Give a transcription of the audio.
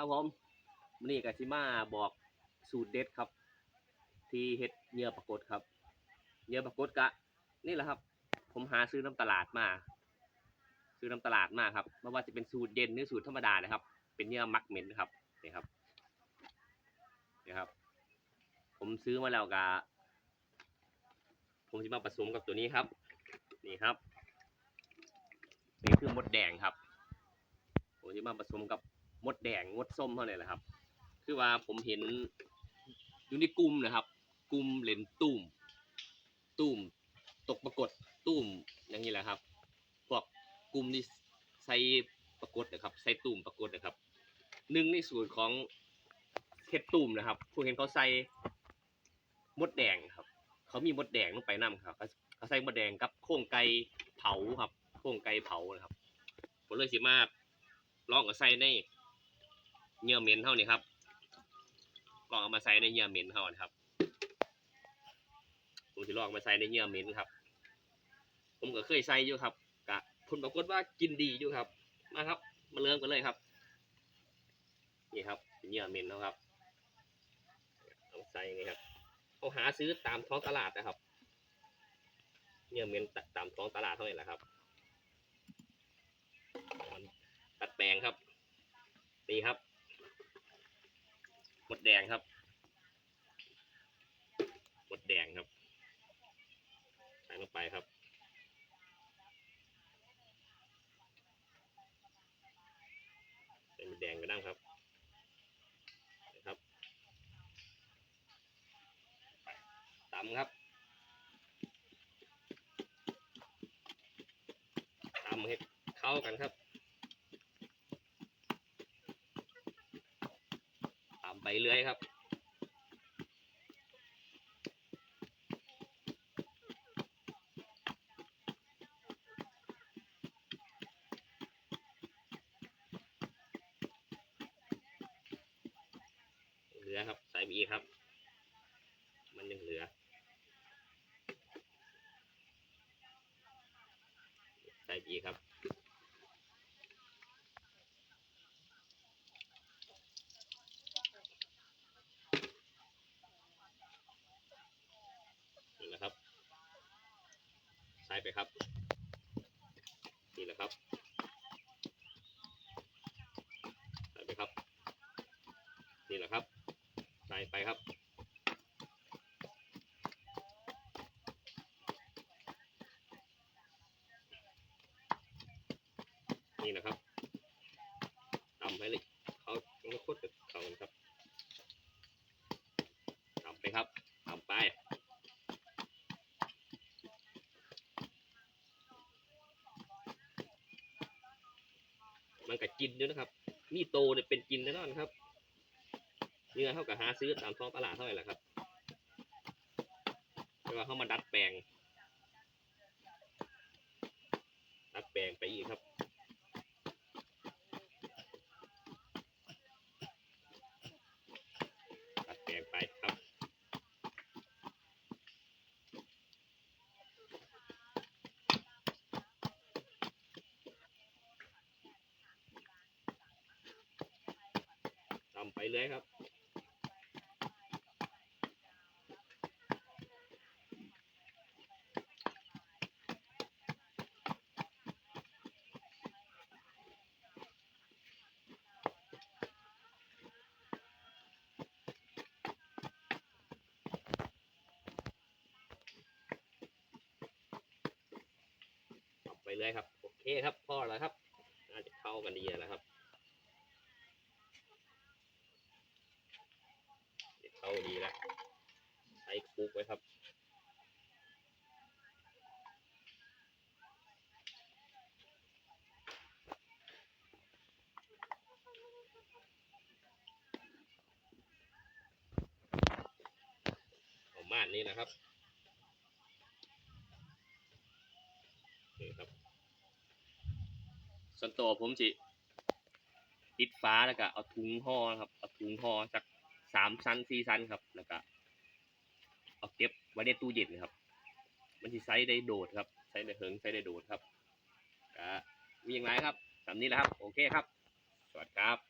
ครับผมวันนี้กสิมาบอกสูตรเด็ดครับ ที่เฮ็ดเนื้อปรากฏครับเนื้อปรากฏกะ นี่แหละครับ ผมหาซื้อน้ำตลาดมา ซื้อน้ำตลาดมาครับไม่ว่าจะเป็นสูตรเย็นหรือสูตรธรรมดานะครับ เป็นเนื้อมักเหม็นครับนี่ครับนี่ครับ ผมซื้อมาแล้วกะผมจะมาผสมกับตัวนี้ครับ นี่ครับ นี่คือมดแดงครับผมจะมาผสมกับ มดแดงมดส้มเท่านั้แหละครับ คือว่าผมเห็นอยู่ในกลุ่มนะครับ กลุ่มเลนตุ่มตุ่มตกปรากฏตุ่มอย่างนี้แหละครับ พวกกลุ่มที่ใส่ปรากฏนะครับใส่ตุ่มปรากฏนะครับหนึ่งในสูตรของเห็ดตุ่มนะครับผมเห็นเขาใส่มดแดงครับ เขามีมดแดงลงไปนํครับเขาใส่มดแดงกับโครงไก่เผาครับ โครงไก่เผานะครับผมเลยสิมาลองเอาใส่ใน เนื้อเหม็นเท่านี้ครับลองเอามาใส่ในเนื้อเหม็นเท่านะครับผมจะลองมาใส่ในเนื้อเหม็นครับ ผมก็เคยใส่อยู่ครับกะผลปรากฏว่ากินดีอยู่ครับ มาครับ มาเริ่มกันเลยครับ นี่ครับเป็นเนื้อเหม็นแล้วครับเอาใส่นี่ครับเอาหาซื้อตามท้องตลาดนะครับเนื้อเหม็นตามท้องตลาดเท่าไหร่ละครับตัดแปลงครับนี่ครับ หมดแดงครับหมดแดงครับใส่ลงไปครับ เป็นแดงก็ได้ครับนะครับตำครับตำให้เข้ากันครับตำไป เรื่อยครับ เหลือครับ ใส่ไปอีกครับ มันยังเหลือใส่ไปอีกครับ นี่แหละครับ ใส่ไปครับ นี่แหละครับใส่ไปครับ นี่แหละครับใส่ไปครับนี่นะครับตำให้เลยเขาต้องโคตรเกับเขาครับตำไปครับ มันก็กินด้วยนะครับ นี่โตเนี่ยเป็นกินแน่นอนครับเนื้อเท่ากับหาซื้อตามท้องตลาดเท่าไหร่ละครับแต่ว่าเขามาดัดแปลง ดัดแปลงไปอีกครับ ดัดแปลงไปครับ ทำไปเลยครับไปเลยครับ โอเคครับพอแล้วครับ น่าจะเข้ากันดีแล้วครับ เข้าดีแล้ว ใช้คลุกไว้ครับประมาณนี้นะครับนี่ครับส่วนตัวผมจิปิดฟ้าแล้วก็เอาถุงห่อครับ เอาถุงห่อจากสามชั้นสี่ชั้นครับ แล้วก็ ว้ในตู้เย็นครับ มันจะใช้ได้โดดครับใช้ได้เหิงใช้ได้โดดครับก็มีอย่างไรครับสำนี้แหละครับ โอเคครับ สวัสดีครับ